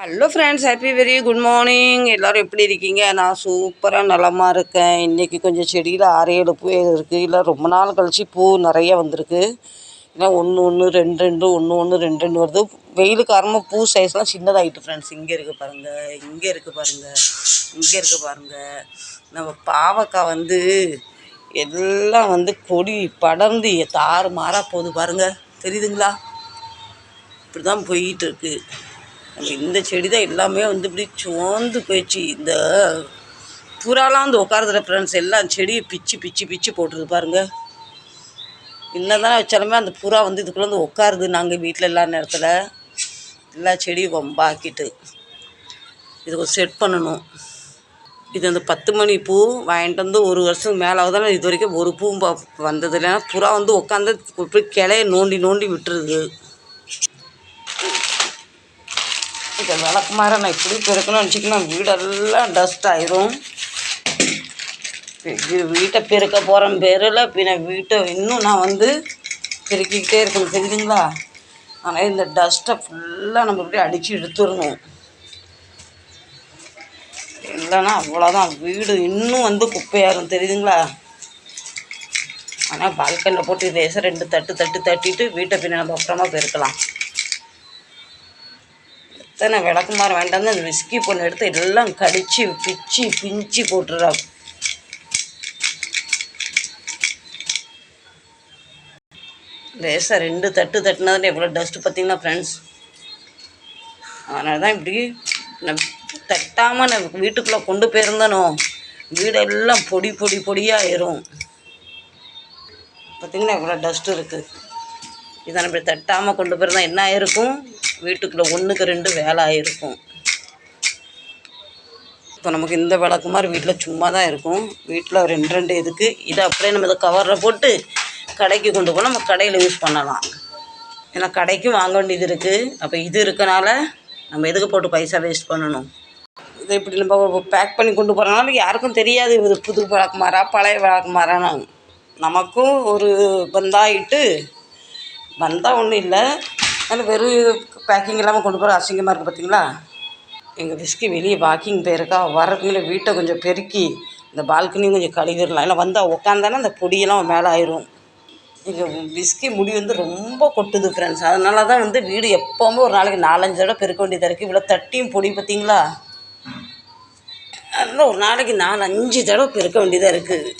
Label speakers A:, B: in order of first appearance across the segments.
A: Hello friends happy very good morning எல்லோரும் எப்படி இருக்கீங்க? நான் சூப்பராக நலமாக இருக்கேன். இன்றைக்கி கொஞ்சம் செடியில் ஆறு ஏழு பூ இருக்குது இல்லை ரொம்ப நாள் கழித்து பூ நிறைய வந்திருக்கு. ஏன்னா ஒன்று ஒன்று ரெண்டு ரெண்டு ஒன்று ஒன்று ரெண்டு ரெண்டு வருது. வெயில் காரணமாக பூ சைஸ்லாம் சின்னதாகிட்டு ஃப்ரெண்ட்ஸ் இங்கே இருக்குது பாருங்கள் இங்கே இருக்குது பாருங்கள் இங்கே இருக்குது பாருங்கள் நம்ம பாவக்காய் வந்து எல்லாம் வந்து கொடி படர்ந்து தாறு மாறாக போகுது பாருங்கள் தெரியுதுங்களா? இப்படி தான் போயிட்டுருக்கு இருக்கு இந்த செடி தான் எல்லாமே வந்து இப்படி சோர்ந்து போயிடுச்சு. இந்த புறாலாம் வந்து உட்காரதுல ஃப்ரெண்ட்ஸ் எல்லாம் செடியை பிச்சு பிச்சு பிச்சு போட்டுருது பாருங்க. என்ன தான் வச்சாலுமே அந்த புறா வந்து இதுக்குள்ளே வந்து உட்காருது. நாங்கள் வீட்டில் எல்லா நேரத்தில் எல்லா செடியும் ரொம்ப ஆக்கிட்டு இது செட் பண்ணணும். இது அந்த பத்து மணி பூ வாங்கிட்டு வந்து ஒரு வருஷம் மேலே ஆகுதுன்னா இது வரைக்கும் ஒரு பூவும் ப- வந்தது இல்லைன்னா புறா வந்து உட்காந்து இப்படி கிளைய நோண்டி நோண்டி விட்டுருது. இந்த விளக்குமாற நான் இப்படி பெருக்கணும்னு வச்சுக்கணும் வீடெல்லாம் டஸ்ட் ஆயிரும். வீட்டை பெருக்க போகிறேன் பேரில் பின்ன வீட்டை இன்னும் நான் வந்து பெருக்கிக்கிட்டே இருக்கணும் தெரியுதுங்களா? ஆனால் இந்த டஸ்ட்டை ஃபுல்லாக நம்ம இப்படி அடித்து எடுத்துடணும் இல்லைன்னா அவ்வளோதான் வீடு இன்னும் வந்து குப்பையாகும் தெரியுதுங்களா? ஆனால் பால்கனில் போட்டு லேசாக ரெண்டு தட்டு தட்டு தட்டிட்டு வீட்டை பின்ன நம்ம அப்புறமா பெருக்கலாம். எத்தனை விளக்குமாறு வேண்டாம்னு அந்த விஸ்கி பொண்ணு எடுத்து எல்லாம் கடிச்சு பிச்சு பிஞ்சு போட்டுறா. லேசாக ரெண்டு தட்டு தட்டுனதுல எவ்வளோ டஸ்ட்டு பார்த்தீங்கன்னா ஃப்ரெண்ட்ஸ் அதனால தான் இப்படி நான் தட்டாமல் நான் வீட்டுக்குள்ளே கொண்டு போயிருந்தனோ. வீடெல்லாம் பொடி பொடி பொடியாக ஆயிரும் பார்த்தீங்கன்னா எவ்வளோ டஸ்ட்டு இருக்குது இதை நம்ம இப்படி தட்டாமல் கொண்டு போயிருந்தால் என்ன ஆயிருக்கும்? வீட்டுக்குள்ளே ஒன்றுக்கு ரெண்டு வேலை ஆகிருக்கும் இப்போ நமக்கு இந்த விளக்கு மாதிரி வீட்டில் சும்மா தான் இருக்கும். வீட்டில் ரெண்டு ரெண்டு இதுக்கு இதை அப்படியே நம்ம இதை கவரில் போட்டு கடைக்கு கொண்டு போனால் நம்ம கடையில் யூஸ் பண்ணலாம். ஏன்னா கடைக்கும் வாங்க வேண்டியது இருக்குது அப்போ இது இருக்கனால நம்ம எதுக்கு போட்டு பைசா வேஸ்ட் பண்ணணும்? இதை இப்படி நம்ம பேக் பண்ணி கொண்டு போகிறனால யாருக்கும் தெரியாது. இது புது விளக்குமாறா பழைய விளக்குமாறான்னு. நமக்கும் ஒரு பந்தாயிட்டு வந்தால் ஒன்றும் இல்லை. அதில் வெறும் பேக்கிங் இல்லாமல் கொண்டு போகிற அசிங்கமாக இருக்குது பார்த்தீங்களா? எங்கள் விஸ்கி வெளியே வாக்கிங் போயிருக்கா வரக்குள்ள வீட்டை கொஞ்சம் பெருக்கி இந்த பால்கனியும் கொஞ்சம் கழுவிடலாம். இல்லை வந்தால் உட்காந்தானே அந்த பொடியெல்லாம் மேலே ஆயிரும். எங்கள் விஸ்கி முடி வந்து ரொம்ப கொட்டுது ஃப்ரெண்ட்ஸ் அதனால தான் வந்து வீடு எப்போவுமே ஒரு நாளைக்கு நாலஞ்சு தடவை பெருக்க வேண்டியதாக இருக்குது இவ்வளோ தட்டியும் பொடி பார்த்தீங்களா? அதனால் ஒரு நாளைக்கு நாலு அஞ்சு தடவை பெருக்க வேண்டியதாக இருக்குது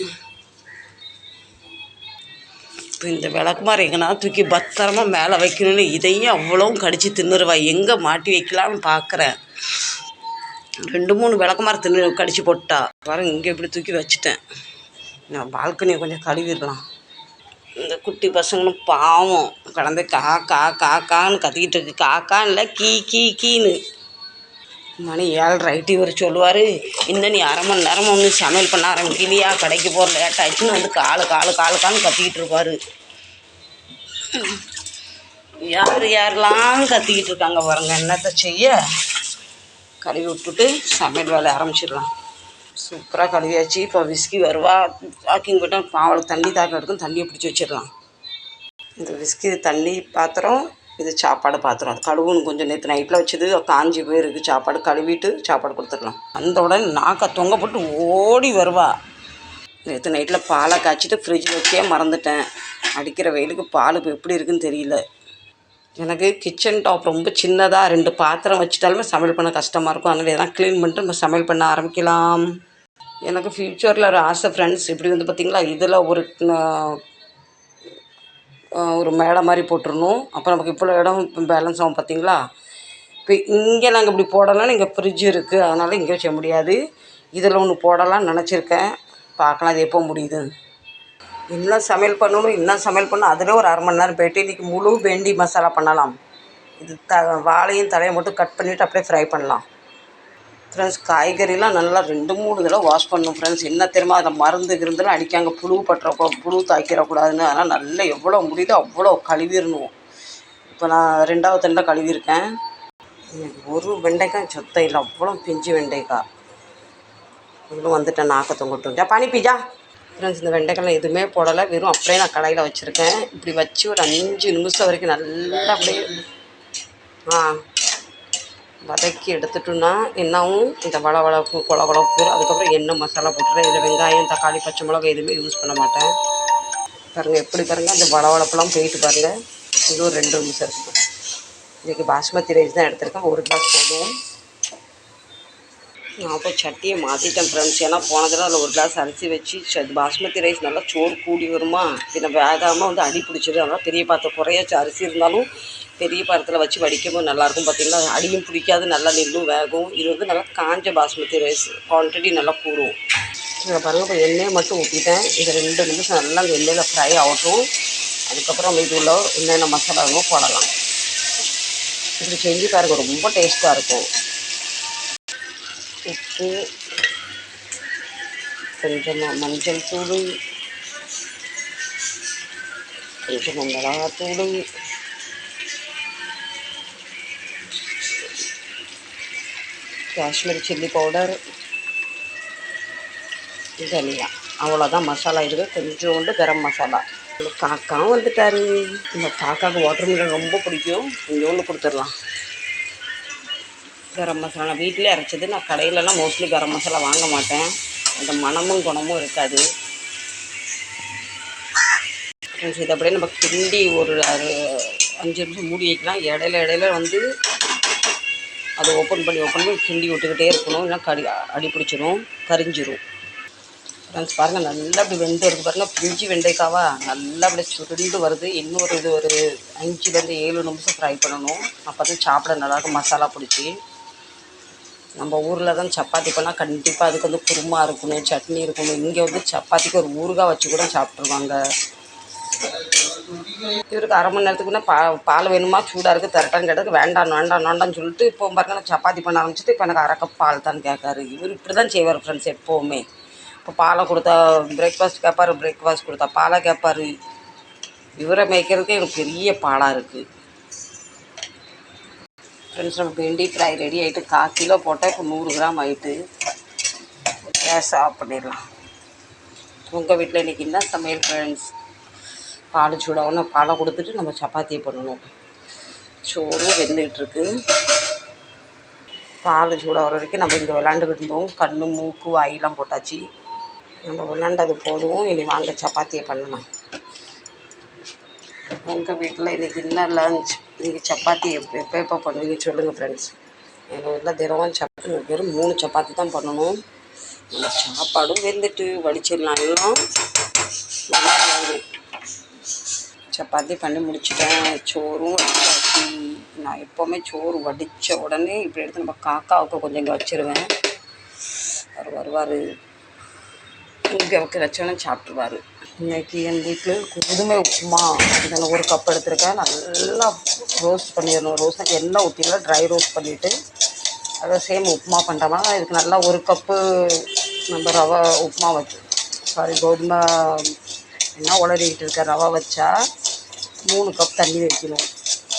A: இந்த விளக்குமாறு எங்கன்னா தூக்கி பத்திரமா மேலே வைக்கணும்னு இதையும் அவ்வளோவும் கடிச்சு தின்னுருவா. எங்கே மாட்டி வைக்கலாம்னு பார்க்குறேன். ரெண்டு மூணு விளக்குமாறு தின்னு கடிச்சு போட்டா. பாருங்க இங்கே இப்படி தூக்கி வச்சுட்டேன். நான் பால்கனியை கொஞ்சம் கழுவிடலாம். இந்த குட்டி பசங்களும் பாவம். கடந்து கா கா கா கான்னு கத்திக்கிட்டு இருக்கு. கான்னு இல்லை கீ கீ கீன்னு. மணி ஏழரை ஐட்டி வரை சொல்லுவார் இன்னும் நீ அரை மணி நேரம் ஒன்று சமையல் பண்ண ஆரம்பிக்கலையா கடைக்கு போகிற லேட் ஆச்சுன்னு வந்து காலு காலு காலு காலு கத்திக்கிட்டு இருப்பார். யார் யாரெல்லாம் கத்திக்கிட்டு இருக்காங்க பாருங்க என்னத்தை செய்ய? கழுவி விட்டுட்டு சமையல் வேலை ஆரம்பிச்சிடலாம். சூப்பராக கழுவியாச்சு. இப்போ விஸ்கி வருவா வாக்கிங் போட்டால் பாவலுக்கு தண்ணி தாக்கம் எடுக்கும் தண்ணியை பிடிச்சி வச்சிடலாம். இந்த விஸ்கி தண்ணி பாத்திரம் இது சாப்பாடு பாத்திரம். அது கழுவுன்னு கொஞ்சம் நேற்று நைட்டில் வச்சது காஞ்சி போயிருக்கு. சாப்பாடு கழுவிட்டு சாப்பாடு கொடுத்துடலாம். அந்த உடனே நாக்கை தொங்க போட்டு ஓடி வருவா. நேற்று நைட்டில் பாலை காய்ச்சிட்டு ஃப்ரிட்ஜில் வச்சே மறந்துட்டேன். அடிக்கிற வெயிலுக்கு பால் இப்போ எப்படி இருக்குன்னு தெரியல. எனக்கு கிச்சன் டாப் ரொம்ப சின்னதாக ரெண்டு பாத்திரம் வச்சுட்டாலுமே சமையல் பண்ண கஷ்டமாக இருக்கும். அதனால் இதெல்லாம் க்ளீன் பண்ணிட்டு நம்ம சமையல் பண்ண ஆரம்பிக்கலாம். எனக்கு ஃப்யூச்சரில் ஒரு ஆசை ஃப்ரெண்ட்ஸ் இப்படி வந்து பார்த்திங்களா இதில் ஒரு ஒரு மேடை மாதிரி போட்டுருணும் அப்போ நமக்கு இவ்வளோ இடம் பேலன்ஸ் ஆகும் பார்த்தீங்களா இப்போ இங்கே நாங்கள் இப்படி போடலாம்னு இங்கே ஃப்ரிட்ஜ் இருக்குது அதனால் இங்கே வச்ச முடியாது. இதில் ஒன்று போடலாம்னு நினச்சிருக்கேன். பார்க்கலாம் அது எப்போ முடியுது. இன்னும் சமையல் பண்ணணும் இன்னும் சமையல் பண்ணணும் அதில் ஒரு அரை மணி நேரம் போயிட்டு இன்றைக்கி முழு வெண்டி மசாலா பண்ணலாம். இது த வாழையும் தலையை மட்டும் கட் பண்ணிவிட்டு அப்படியே ஃப்ரை பண்ணலாம். ஃப்ரெண்ட்ஸ் காய்கறிலாம் நல்லா ரெண்டு மூணு தடவை வாஷ் பண்ணணும் ஃப்ரெண்ட்ஸ் என்ன தெரியுமா? அதில் மருந்து இருந்துலாம் அடிக்காங்க புழு பட்டுற புழு தாக்கிடக்கூடாதுன்னு அதனால் நல்லா எவ்வளோ முடியுதோ அவ்வளோ கழுவிடணும். இப்போ நான் ரெண்டாவது தண்டை கழுவிருக்கேன் எனக்கு ஒரு வெண்டைக்காய் சொத்தை இல்லை. அவ்வளோ பிஞ்சு வெண்டைக்காய். இவ்வளோ வந்துட்டேன் நாக்க தொங்கிட்டு பனி பீஜா. ஃப்ரெண்ட்ஸ் இந்த வெண்டைக்காய் எதுவுமே போடலை. வெறும் அப்படியே நான் கடையில் வச்சுருக்கேன். இப்படி வச்சு ஒரு அஞ்சு நிமிஷம் வரைக்கும் நல்லா அப்படியே ஆ. வதக்கி எடுத்துட்டோன்னா என்னாகும் இந்த வளவளப்பு குளவளப்பு அதுக்கப்புறம் எண்ணெய் மசாலா போட்டுறேன் இதில் வெங்காயம் தக்காளி பச்சை மிளகா எதுவுமே யூஸ் பண்ண மாட்டேன். பாருங்கள் எப்படி பாருங்கள் அந்த வளவளப்பெல்லாம் போயிட்டு பாருங்கள் இது ஒரு ரெண்டு நிமிஷம் இருக்கும். இன்றைக்கி பாஸ்மதி ரைஸ் தான் எடுத்திருக்கேன். ஒரு கிளாஸ் போதும். நான் போய் சட்டியை மாற்றிட்டேன் ஃப்ரெண்ட்ஸ் ஏன்னா போனதில் அதில் ஒரு கிளாஸ் அரிசி வச்சு பாஸ்மதி ரைஸ் நல்லா சோறு கூடி வருமா? பின்ன வேகாமல் வந்து அடி பிடிச்சிடும் அதனால் பெரிய பாத்திரம் குறையாச்சு. அரிசி இருந்தாலும் பெரிய பாத்திரத்தில் வச்சு வடிக்கும்போது நல்லாயிருக்கும் பார்த்திங்கன்னா அடியும் பிடிக்காது நல்லா நெல்லும் வேகும். இது வந்து நல்லா காஞ்ச பாஸ்மதி ரைஸ். குவான்டிட்டி நல்லா கூடும். இதில் பாருங்கள் இப்போ எண்ணெயை மட்டும் ஊற்றிட்டேன் இது ரெண்டு நிமிஷம் நல்லா அந்த எண்ணெயில் ஃப்ரை ஆகட்டும். அதுக்கப்புறம் இது உள்ள என்னென்ன மசாலாவோ போடலாம். இப்படி செஞ்சு பாருங்க ரொம்ப டேஸ்ட்டாக இருக்கும். உப்பு கொஞ்சமாக மஞ்சள் தூள் கொஞ்சம் மிளகாத்தூள் காஷ்மீரி சில்லி பவுடர் தனியா அவ்வளோதான் மசாலா இருக்குது கொஞ்சோண்டு கரம் மசாலா. காக்கா காக்காவும் வந்துட்டாரு. இந்த காக்காவுக்கு வாட்டர் மில்லன் ரொம்ப பிடிக்கும். கொஞ்சோண்டு கொடுத்துடலாம். கரம் மசாலா. வீட்டிலே அரைச்சது. நான் கடையிலலாம் மோஸ்ட்லி கரம் மசாலா வாங்க மாட்டேன். அந்த மனமும் குணமும் இருக்காது. ஃப்ரெண்ட்ஸ் இதை அப்படியே நம்ம கிண்டி ஒரு அஞ்சு நிமிஷம் மூடி வைக்கலாம். இடையில இடையில வந்து அதை ஓப்பன் பண்ணி ஓப்பன் பண்ணி கிண்டி விட்டுக்கிட்டே இருக்கணும். இல்லைன்னா கடி அடி பிடிச்சிரும் கரிஞ்சிரும். ஃப்ரெண்ட்ஸ் பாருங்கள் நல்லா அப்படி வெந்து வருது. பாருங்கள் பிஞ்சு வெண்டைக்காவா? நல்லா அப்படி சுருண்டு வருது. இன்னொரு இது ஒரு அஞ்சுலேருந்து ஏழு நிமிஷம் ஃப்ரை பண்ணணும். அப்போ தான் சாப்பிட நல்லாயிருக்கும் மசாலா பிடிச்சி. நம்ம ஊரில் தான் சப்பாத்தி பண்ணால் கண்டிப்பாக அதுக்கு வந்து குருமா இருக்கணும் சட்னி இருக்கணும். இங்கே வந்து சப்பாத்திக்கு ஒரு ஊறுகாய் வச்சு கூட சாப்பிட்ருவாங்க இவருக்கு அரை மணி நேரத்துக்குன்னா பா பால் வேணுமா? சூடாக இருக்குது தரட்டான்னு கேட்டதுக்கு வேண்டாம் வேண்டாம் வேண்டாம்னு சொல்லிட்டு இப்போ பாருங்க நான் சப்பாத்தி பண்ண ஆரம்பிச்சிட்டு இப்போ எனக்கு அரை கப் பால் தான் கேட்காரு. இவர் இப்படி தான் செய்வார் ஃப்ரெண்ட்ஸ் எப்போவுமே. இப்போ பாலை கொடுத்தா பிரேக்ஃபாஸ்ட் கேட்பாரு பிரேக்ஃபாஸ்ட் கொடுத்தா பாலை கேட்பாரு. இவரை மேய்க்கிறதுக்கு எனக்கு பெரிய பாலாக இருக்குது ஃப்ரெண்ட்ஸ் நம்ம வெண்டி ஃப்ரை ரெடி ஆகிட்டு கால் கிலோ போட்டால் இப்போ நூறு கிராம் ஆகிட்டு கேஸ் ஆஃப் பண்ணிடலாம். உங்கள் வீட்டில் இன்றைக்கி என்ன சமையல் ஃப்ரெண்ட்ஸ் பால் சூடாகணும் பாலை கொடுத்துட்டு நம்ம சப்பாத்தியை பண்ணணும் சோறும் வெந்துகிட்ருக்கு. பால் பால் சூடாகிற வரைக்கும் நம்ம இங்கே விளாண்டுக்கிட்டு இருந்தோம். கண்ணு மூக்கு வாயெல்லாம் போட்டாச்சு. நம்ம விளாண்டது போதும். இனி வாங்க சப்பாத்தியை பண்ணலாம். உங்கள் வீட்டில் இன்றைக்கி என்ன லஞ்ச் நீங்கள் சப்பாத்தி எப்போ எப்போ எப்போ பண்ணுவீங்க சொல்லுங்கள் ஃப்ரெண்ட்ஸ் எங்கள் வீட்டில் தினமும் சப்பாத்தி வெறும் மூணு சப்பாத்தி தான் பண்ணணும். நம்ம சாப்பாடும் வெந்துட்டு வடிச்சிடலாம் எல்லாம். நல்லா இருக்கும் சப்பாத்தி பண்ணி முடிச்சிட்டேன். சோறும் வடிச்சாச்சு நான் எப்போவுமே சோறு வடித்த உடனே இப்படி எடுத்து நம்ம காக்காவுக்கு கொஞ்சம் இங்கே வச்சிருவேன். அவர் வருவார். இங்கே வைக்க வச்சோன்னே சாப்பிட்ருவாரு இன்னைக்கு என் வீட்டில் குதுமை உப்புமா. இதில் ஒரு கப் எடுத்திருக்கேன். நல்லா ரோஸ்ட் பண்ணிடணும். ரோஸ்ட் எண்ணெய் ஊற்றில ட்ரை ரோஸ்ட் பண்ணிவிட்டு அதை சேம் உப்புமா பண்ணுற மாதிரி. இதுக்கு நல்லா ஒரு கப்பு நம்ம ரவை உப்புமா வச்சு சாரி கோதுமை என்ன உளறிக்கிட்டு இருக்க? ரவை வச்சா மூணு கப் தண்ணி வைக்கணும்.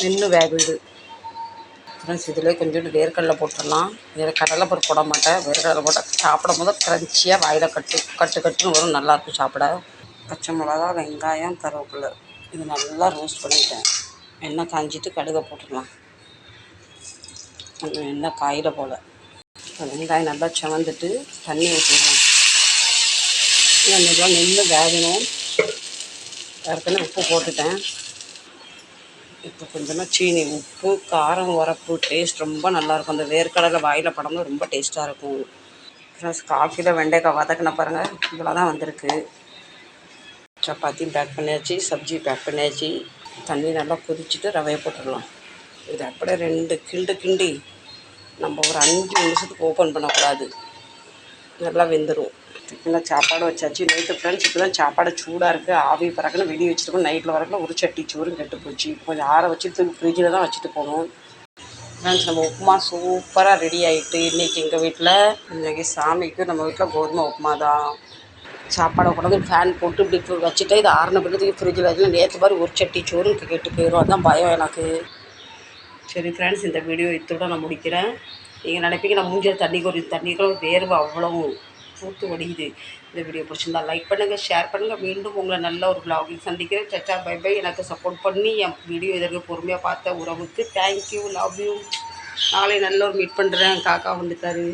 A: நின்று வேகுது. ஃப்ரெண்ட்ஸ் இதில் கொஞ்சோண்டு வேர்க்கடலை போட்டுடலாம். வேறு கடலை பருப்பு போட மாட்டேன். வேர்க்கடலை போட்டால் சாப்பிடும் போது க்ரன்ச்சியாக வாயில் கட்டு கட்டு கட்டுன்னு வரும். நல்லாயிருக்கும் சாப்பிட. பச்சை மிளகா வெங்காயம் கருவேப்பிலை. இது நல்லா ரோஸ்ட் பண்ணிட்டேன். எண்ணெய் காஞ்சிட்டு கடுகை போட்டுடலாம். கொஞ்சம் எண்ணெய் காயில போல். வெங்காயம் நல்லா செவந்துட்டு தண்ணி ஊற்றிடலாம் நல்லா நின்று வேகணும். ஏற்கனவே உப்பு போட்டுட்டேன். இப்போ கொஞ்சமாக சீனி உப்பு காரம் உரப்பு டேஸ்ட் ரொம்ப நல்லாயிருக்கும் அந்த வேர்க்கடலை வாயில் படமும் ரொம்ப டேஸ்ட்டாக இருக்கும். ப்ளஸ் காஃபியில் வெண்டைக்காய் வதக்கின பாருங்கள் இவ்வளோ தான் வந்திருக்கு. சப்பாத்தியும் பேக் பண்ணியாச்சு சப்ஜி பேக் பண்ணியாச்சு. தண்ணி நல்லா கொதிச்சுட்டு ரவையை போட்டுடலாம். இது அப்படியே ரெண்டு கிண்டு கிண்டி நம்ம ஒரு அஞ்சு நிமிஷத்துக்கு ஓப்பன் பண்ணக்கூடாது. நல்லா வெந்துடும் இப்போலாம் சாப்பாடு வச்சாச்சு. நைட்டு ஃப்ரெண்ட்ஸ் இப்போ தான் சாப்பாடு சூடாக இருக்குது ஆவி பிறகுன்னு வெளியே வச்சுருக்கோம். நைட்டில் வரக்குள்ள ஒரு சட்டி சோறும் கெட்டு போச்சு. கொஞ்சம் ஆற வச்சு தூக்கி ஃப்ரிட்ஜில் தான் வச்சுட்டு போகணும். ஃப்ரெண்ட்ஸ் நம்ம உப்புமா சூப்பராக ரெடி ஆகிட்டு இன்றைக்கி எங்கள் வீட்டில் இன்றைக்கி சாமிக்கு நம்ம வீட்டில் கோதுமை உப்புமா தான். சாப்பாடை கொண்டாந்து ஃபேன் போட்டு இப்படி வச்சுட்டு இது ஆறுன பிறகு ஃப்ரிட்ஜில் வச்சு நேற்று மாதிரி ஒரு சட்டி சோறும் கெட்டு போயிடும் அதுதான் பயம் எனக்கு. சரி ஃப்ரெண்ட்ஸ் இந்த வீடியோ இத்தோட நான் முடிக்கிறேன். நீங்கள் நினைப்பீங்க நான் மூஞ்சில் தண்ணி குறை தண்ணிக்கும் வேர்வை அவ்வளவும் பூத்து வடியுது இந்த வீடியோ பிடிச்சிருந்தா லைக் பண்ணுங்கள் ஷேர் பண்ணுங்கள் மீண்டும் உங்களை நல்ல ஒரு vlog-ல் சந்திக்கிறேன். சச்சா பை பை எனக்கு சப்போர்ட் பண்ணி என் வீடியோ இதற்கு பொறுமையாக பார்த்த உறவுக்கு தேங்க்யூ லவ் யூ நாளை நல்ல ஒரு மீட் பண்ணுறேன் காக்கா வந்துட்டாரு.